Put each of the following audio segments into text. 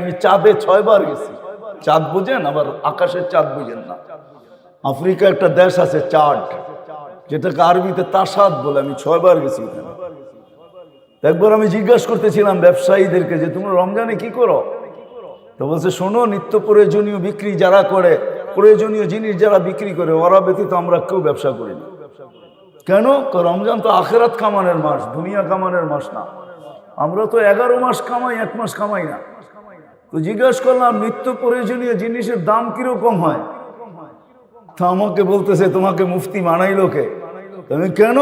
আমি চাঁদে ছয়বার গেছি। চাঁদ বুঝেন? আবার আকাশের চাঁদ বুঝেন না। আফ্রিকা একটা দেশ আছে, চাঁদ। যেটাকে আরবিতে তাসাদ বলে, আমি ছয়বার গেছি একবার আমি জিজ্ঞাসা করতেছিলাম ব্যবসায়ীদেরকে যে, তোমরা রমজানে কি করো? তো বলছে, শোনো, নিত্য প্রয়োজনীয় বিক্রি যারা করে, প্রয়োজনীয় জিনিস যারা বিক্রি করে, ওরা ব্যতীত আমরা কেউ ব্যবসা করি না। কেন? রমজান তো আখেরাত কামানের মাস, দুনিয়া কামানের মাস না। আমরা তো এগারো মাস কামাই, এক মাস কামাই না। তো জিজ্ঞেস করলাম নিত্য প্রয়োজনীয় জিনিসের দাম কীরকম হয়? তা আমাকে বলতেছে, তোমাকে মুফতি মানাই লোকে তুমি কেন?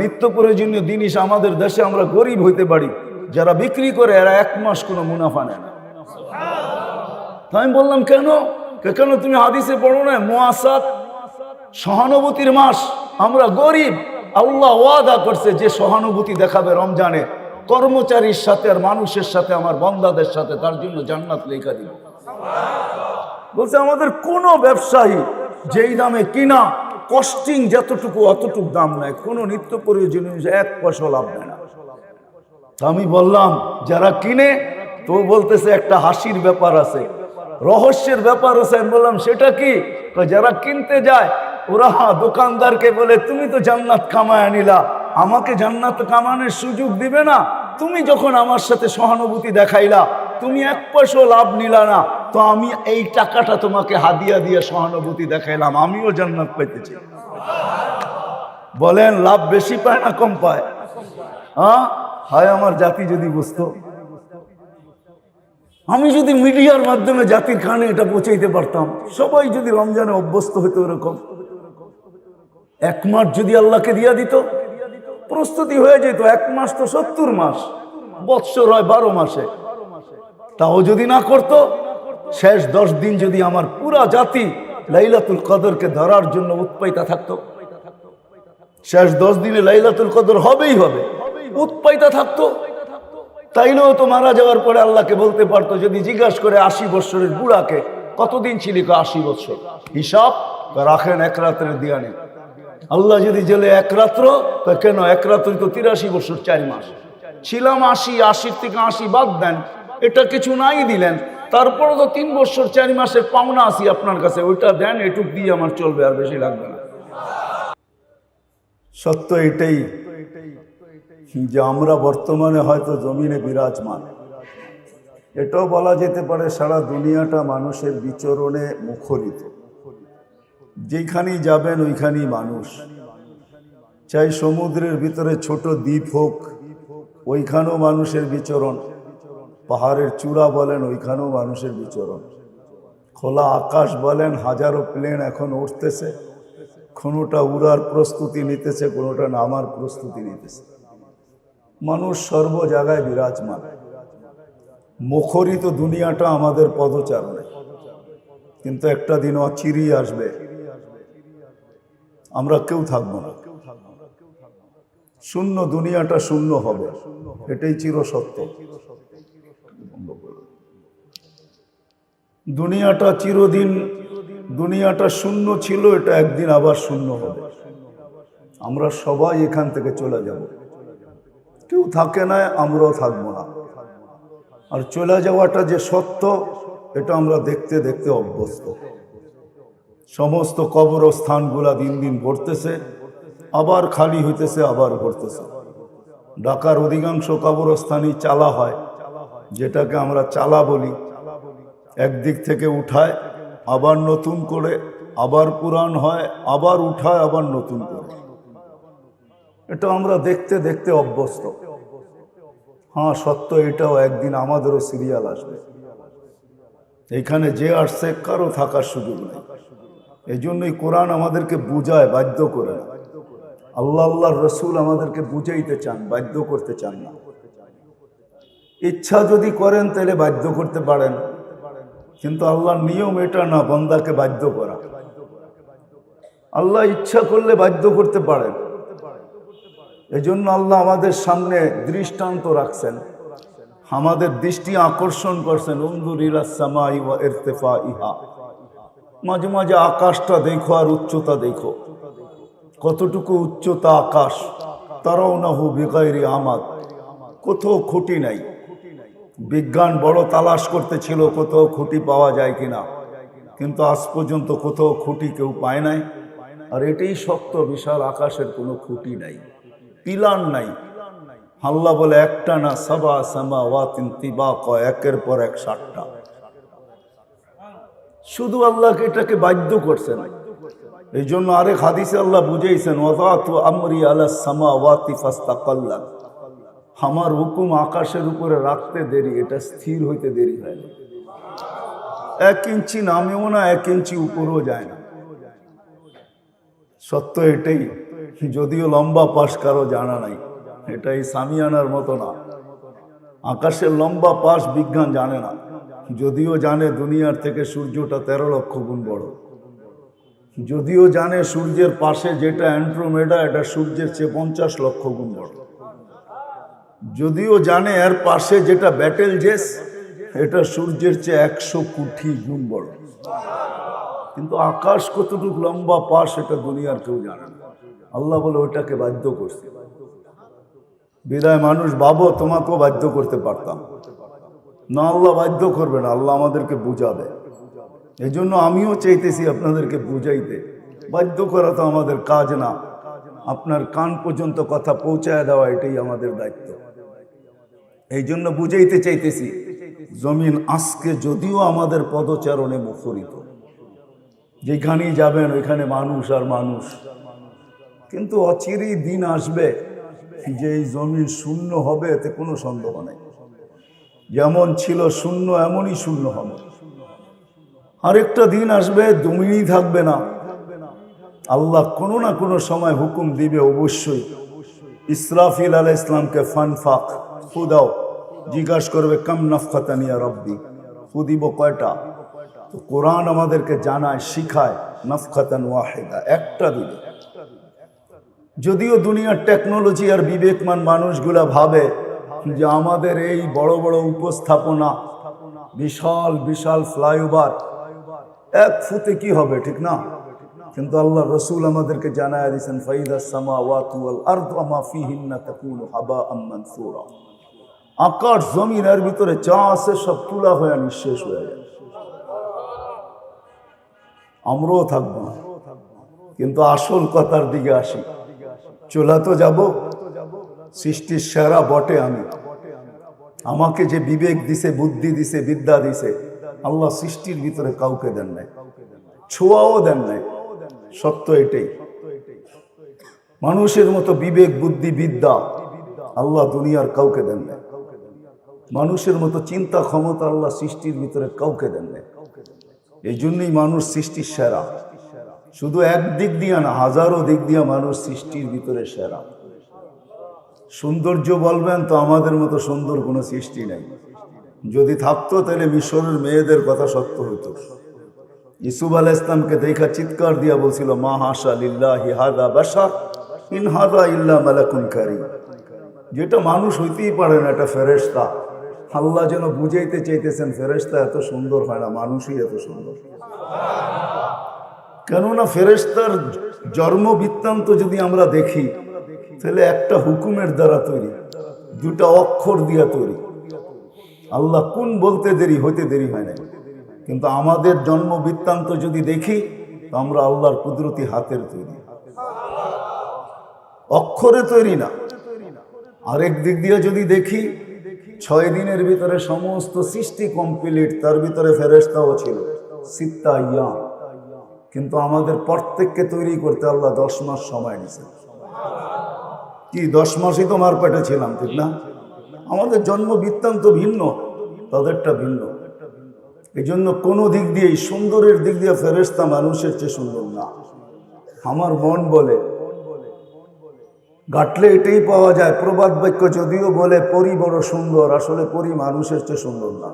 নিত্য প্রয়োজনীয় জিনিস আমাদের দেশে আমরা গরিব হইতে পারি, যারা বিক্রি করে এরা এক মাস কোনো মুনাফা নেয় না। আমি বললাম, কেন? কেন তুমি হাদিসে পড়ো না মোয়াসাত সহানুভূতির মাস, আমরা গরিব, আল্লাহ ওয়াদা করছে যে সহানুভূতি দেখাবে রমজানে। কর্মচারীর সাথে আর মানুষের সাথে, আমার বন্দাদের সাথে, তার জন্য জান্নাত লেখা দিব। বলছে, আমাদের কোনো ব্যবসায়ী যেই দামে কিনা কস্টিং যতটুকু অতটুকু দাম নেয়, কোনো নিত্য প্রয়োজনীয় এক পয়সা লাভ নেয় না। আমি বললাম, যারা কিনে, তো বলতেছে একটা হাসির ব্যাপার আছে, রহস্যের ব্যাপার আছে। আমি বললাম, সেটা কি? যারা কিনতে যায়, ওরা দোকানদারকে বলে, তুমি তো জান্নাত কামায় নিলা, আমাকে জান্নাত কামানোর সুযোগ দিবে না তুমি যখন আমার সাথে সহানুভূতি দেখাইলা, তুমি এক পয়সাও লাভ নিলা না, তো আমি এই টাকাটা তোমাকে হাদিয়া দিয়ে সহানুভূতি দেখাইলাম, আমিও জান্নাত পাইতেছি। বলেন, লাভ বেশি পায় না কম পায়? হ্যাঁ? হয় আমার জাতি যদি বুঝতো। আমি যদি মিডিয়ার মাধ্যমে জাতির কানে এটা পৌঁছাইতে পারতাম, সবাই যদি রমজানে অভ্যস্ত হতো এরকম। এক মাস যদি আল্লাহকে দিয়া দিত প্রস্তুতি হয়ে যেত, এক মাস তো সত্তর মাস, বৎসর হয় বারো মাসে। তাও যদি না করত, শেষ দশ দিন যদি আমার পুরা জাতি লাইলাতুল কদরকে ধরার জন্য উৎপাইতা থাকতো। শেষ দশ দিনে লাইলাতুল কদর হবেই হবে, উৎপাইতা থাকতো। তাইলেও তো মারা যাওয়ার পরে আল্লাহকে বলতে পারতো, যদি জিজ্ঞাসা করে আশি বৎসরের বুড়াকে, কতদিন ছিলি? আশি বৎসর। হিসাব রাখেন এক রাত্রের দিয়ানে আল্লাহ যদি জেলে এক রাত্র, তা কেন? এক রাত্রি তো তিরাশি বছর, চার মাস। ছিলাম আশি, আশির থেকে আশি বাদ দেন। এটা কিছু নাই দিলেন। তারপরে তো তিন বছর, চার মাসের পাওনা আসি আপনার কাছে। ওইটা দেন, এটুক দিয়ে আমার চলবে, আর বেশি লাগবে না। সত্য এটাই যে আমরা বর্তমানে হয়তো জমিনে বিরাজমান। এটাও বলা যেতে পারে সারা দুনিয়াটা মানুষের বিচরণে মুখরিত। যেখানেই যাবেন, ওইখানেই মানুষ। চাই সমুদ্রের ভিতরে ছোট দ্বীপ হোক, ওইখানেও মানুষের বিচরণ। পাহাড়ের চূড়া বলেন, ওইখানেও মানুষের বিচরণ। খোলা আকাশ বলেন, হাজারো প্লেন এখন উঠতেছে কোনোটা উড়ার প্রস্তুতি নিতেছে, কোনোটা নামার প্রস্তুতি নিতেছে। মানুষ সর্ব জায়গায় বিরাজমান। মুখরিত দুনিয়াটা আমাদের পদচারণে। কিন্তু একটা দিন অচিরি আসবে। আমরা কেউ থাকব না। শূন্য, দুনিয়াটা শূন্য হবে। এটাই চির সত্য দুনিয়াটা চিরদিন, দুনিয়াটা শূন্য ছিল, এটা একদিন আবার শূন্য হবে। আমরা সবাই এখান থেকে চলে যাব। কেউ থাকে না, আমরাও থাকব না। আর চলে যাওয়াটা যে সত্য, এটা আমরা দেখতে দেখতে অভ্যস্ত। সমস্ত কবরস্থানগুলা দিন দিন ভরতেছে আবার খালি হইতেছে, আবার ভরতেছে ঢাকার অধিকাংশ কবরস্থানই চালা হয়, যেটাকে আমরা চালা বলি। একদিক থেকে উঠায়, আবার নতুন করে, আবার পুরাণ হয়, আবার উঠায়, আবার নতুন করে। এটা আমরা দেখতে দেখতে অভ্যস্ত। হ্যাঁ সত্য এটাও একদিন আমাদেরও সিরিয়াল আসবে। এখানে যে আসছে, কারও থাকার সুযোগ নেই। এই জন্যই কোরআন আমাদেরকে বুঝায়, বাধ্য করে আল্লাহ, আল্লাহর রসুল আমাদেরকে বুঝাইতে চান, বাধ্য করতে চান না। ইচ্ছা যদি করেন, তাহলে বাধ্য করতে পারেন। কিন্তু আল্লাহর নিয়ম এটা না, বন্দাকে বাধ্য করা। আল্লাহ ইচ্ছা করলে বাধ্য করতে পারেন। এজন্য আল্লাহ আমাদের সামনে দৃষ্টান্ত রাখছেন। আমাদের দৃষ্টি আকর্ষণ করছেন। অন্দুর ইরতেফা ইহা মাঝে মাঝে আকাশটা দেখো আর উচ্চতা দেখো। কতটুকু উচ্চতা আকাশ, তারাও না হু বেকাইরি আমাদ। কোথাও খুঁটি নাই। বিজ্ঞান বড় তালাশ করতেছিল কোথাও খুঁটি পাওয়া যায় কিনা। কিন্তু আজ পর্যন্ত কোথাও খুঁটি কেউ পায় নাই। আর এটাই সত্য, বিশাল আকাশের কোনো খুঁটি নাই। পিলার নাই। আল্লাহ বলে, একটা না সাবা সামা ওয়াতিন তিবা ক একের পর এক ষাটটা শুধু আল্লাহকে এটাকে বাধ্য করছেন। এই জন্য আরেক হাদিসে আল্লাহ আলা সামা ওয়াতি আমার হুকুম আকাশের উপরে রাখতে দেরি, এটা স্থির হইতে দেরি হয় না। এক ইঞ্চি নামেও না, এক ইঞ্চি উপরেও যায় না। সত্য এটাই, যদিও লম্বা পাশ কারও জানা নাই, এটাই সামিয়ানার মতো না। আকাশের লম্বা পাশ বিজ্ঞান জানে না। যদিও জানে দুনিয়ার থেকে সূর্যটা তেরো লক্ষ গুণ বড়। যদিও জানে সূর্যের পাশে যেটা অ্যান্ড্রোমেডা, এটা সূর্যের চেয়ে পঞ্চাশ লক্ষ গুণ বড়। যদিও জানে এর পাশে যেটা ব্যাটেল জেস, এটা সূর্যের চেয়ে একশো কোটি গুণ বড়। কিন্তু আকাশ কতটুকু লম্বা পাশ এটা দুনিয়ার কেউ জানে না। আল্লাহ বলে ওটাকে বাধ্য করছে। বিদায়, মানুষ ভাবো তোমাকেও বাধ্য করতে পারতাম। না, আল্লাহ বাধ্য করবে না, আল্লাহ আমাদেরকে বুঝাবে এই জন্য আমিও চাইতেছি আপনাদেরকে বুঝাইতে। বাধ্য করা তো আমাদের কাজ না। আপনার কান পর্যন্ত কথা পৌঁছায় দেওয়া এটাই আমাদের দায়িত্ব। এই জন্য বুঝাইতে চাইতেছি, জমিন আজকে যদিও আমাদের পদচারণে মুখরিত। যেখানেই যাবেন ওইখানে মানুষ আর মানুষ। কিন্তু অচিরেই দিন আসবে যে এই জমিন শূন্য হবে, এতে কোনো সন্দেহ নেই। যেমন ছিল শূন্য, এমনই শূন্য হবে। আরেকটা দিন আসবে জমিনই থাকবে না। আল্লাহ কোনো না কোনো সময় হুকুম দিবে অবশ্যই। ইসরাফিল আল ইসলামকে ফান ফাক ফুদাও জিজ্ঞাসা করবে, কাম নফখাতানিয়া রব্বি? ফুদিব কয়টা? তো কোরআন আমাদেরকে জানায়, শিখায়, নফখাতান ওয়াহেদা, একটা দিবে যদিও দুনিয়ার টেকনোলজি আর বিবেকমান মানুষগুলা ভাবে যে আমাদের এই বড় বড় উপস্থাপনা, বিশাল বিশাল ফ্লাইওভার, এক ফুতে কি হবে, ঠিক না? কিন্তু আল্লাহ রসুল আমাদেরকে জানায় দিয়েছেন, ফাইদা সামা ওয়াতুয়াল আকাশ জমিনের ভিতরে আছে সব তুলা হয়ে নিঃশেষ হয়ে যায় আমরাও থাকব কিন্তু আসল কথার দিকে আসি। চোলা তো যাব সৃষ্টির সেরা বটে আমি। আমাকে যে বিবেক দিছে, বুদ্ধি দিছে, বিদ্যা দিছে, আল্লাহ সৃষ্টির ভিতরে কাউকে দেন নাই। ছোঁয়াও দেন নাই। সত্য এটাই। মানুষের মতো বিবেক, বুদ্ধি, বিদ্যা আল্লাহ দুনিয়ার কাউকে দেন নাই। মানুষের মতো চিন্তা, ক্ষমতা আল্লাহ সৃষ্টির ভিতরে কাউকে দেন নাই। এই জন্যই মানুষ সৃষ্টির সেরা। শুধু এক দিক দিয়া না, হাজারো দিক দিয়া মানুষ সৃষ্টির ভিতরে সেরা। সৌন্দর্য বলবেন তো আমাদের মতো সুন্দর কোনো সৃষ্টি নাই। যদি থাকতো তাহলে মিশরের মেয়েদের কথা সত্য হতো ইসুফ আল ইসলামকে দেখা চিৎকার দিয়া বলছিল, মা হাসা লিল্লা হিহাদা বাসা ইনহাদা ইল্লা মালাকুন কারি। যেটা মানুষ হইতেই পারে না, এটা ফেরেস্তা আল্লাহ যেন বুঝাইতে চাইতেছেন ফেরেস্তা এত সুন্দর হয় না, মানুষই এত সুন্দর। কেননা ফেরেস্তার জন্ম বৃত্তান্ত যদি আমরা দেখি তাহলে একটা হুকুমের দ্বারা তৈরি, দুটা অক্ষর দিয়া তৈরি। আল্লাহ কোন বলতে দেরি, হইতে দেরি হয় না কিন্তু আমাদের জন্ম বৃত্তান্ত যদি দেখি, তো আমরা আল্লাহর কুদরতি হাতের তৈরি। অক্ষরে তৈরি না। আরেক দিক দিয়ে যদি দেখি, ছয় দিনের ভিতরে সমস্ত সৃষ্টি কমপ্লিট তার ভিতরে ফেরেস্তাও ছিল। সিত্তা ইয়া কিন্তু আমাদের প্রত্যেককে তৈরি করতে আল্লাহ দশ মাস সময় নিছে কি, দশ মাসই তো মার পেটে ছিলাম, ঠিক না? আমাদের জন্ম বৃত্তান্ত ভিন্ন, তাদেরটা ভিন্ন। এই জন্য কোনো দিক দিয়েই সুন্দরের দিক দিয়ে ফেরেস্তা মানুষের চেয়ে সুন্দর না। আমার মন বলে গাটলে এটাই পাওয়া যায়, প্রবাদ বাক্য যদিও বলে, পরি বড় সুন্দর, আসলে পরি মানুষের চেয়ে সুন্দর না।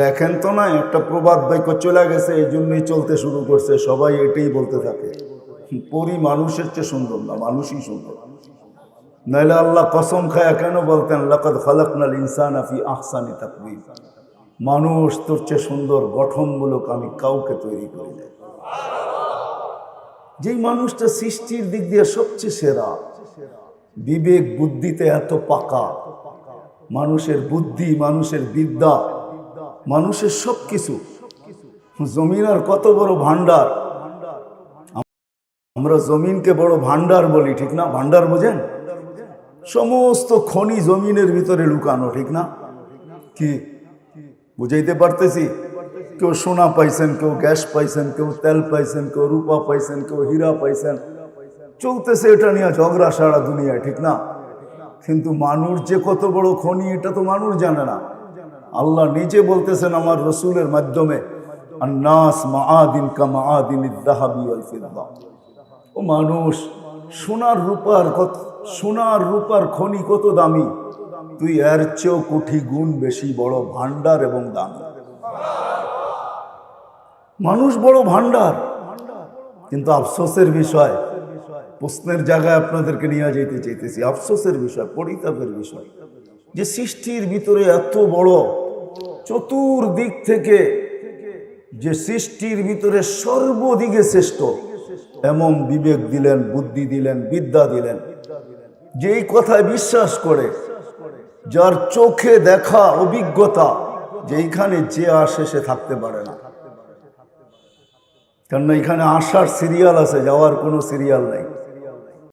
দেখেন তো না, একটা প্রবাদ বাক্য চলে গেছে এই জন্যই চলতে শুরু করছে, সবাই এটাই বলতে থাকে। পরি মানুষের চেয়ে সুন্দর না, মানুষই সুন্দর। নাইলে আল্লাহ কসম খায়া কেন বলতেন, লাকাদ খালাকনাল ইনসান আফি আহসানি তাকবীর। মানুষ তোর চেয়ে সুন্দর, গঠনমূলক আমি কাউকে তৈরি করি নাই। যেই মানুষটা সৃষ্টির দিক দিয়ে সবচেয়ে সেরা, বিবেক বুদ্ধিতে এত পাকা, মানুষের বুদ্ধি, মানুষের বিদ্যা, মানুষের সব কিছু জমিন আর কত বড় ভান্ডার আমরা জমিনকে বড় ভান্ডার বলি, ঠিক না? ভান্ডার বোঝেন? সমস্ত খনি জমিনের ভিতরে লুকানো, ঠিক না? কি? বুঝাইতে পারতেছি? কেউ সোনা পাইছেন, কেউ গ্যাস পাইছেন, কেউ তেল পাইছেন, কেউ রূপা পাইছেন, কেউ হীরা পাইছেন। চলতেছে এটা নিয়ে ঝগড়া সারা দুনিয়ায়, ঠিক না? কিন্তু মানুষ যে কত বড় খনি, এটা তো মানুষ জানে না। আল্লাহ নিজে বলতেছেন আমার রসুলের মাধ্যমে ফিদ্দা ও মানুষ সোনার রূপার কত, সোনার রূপার খনি কত দামি? তুই এর চেয়েও কোটি গুণ বেশি, বড় ভান্ডার এবং দামি। মানুষ বড় ভান্ডার কিন্তু আফসোসের বিষয়, প্রশ্নের জায়গায় আপনাদেরকে নিয়ে যেতে চাইতেছি। আফসোসের বিষয়, পরিতাপের বিষয়। যে সৃষ্টির ভিতরে এত বড়, চতুর্দিক থেকে যে সৃষ্টির ভিতরে সর্বদিকে শ্রেষ্ঠ এমন বিবেক দিলেন, বুদ্ধি দিলেন, বিদ্যা দিলেন। যেই কথায় বিশ্বাস করে, যার চোখে দেখা অভিজ্ঞতা, যেইখানে যে আসে সে থাকতে পারে না। কেননা এখানে আসার সিরিয়াল আছে, যাওয়ার কোনো সিরিয়াল নাই।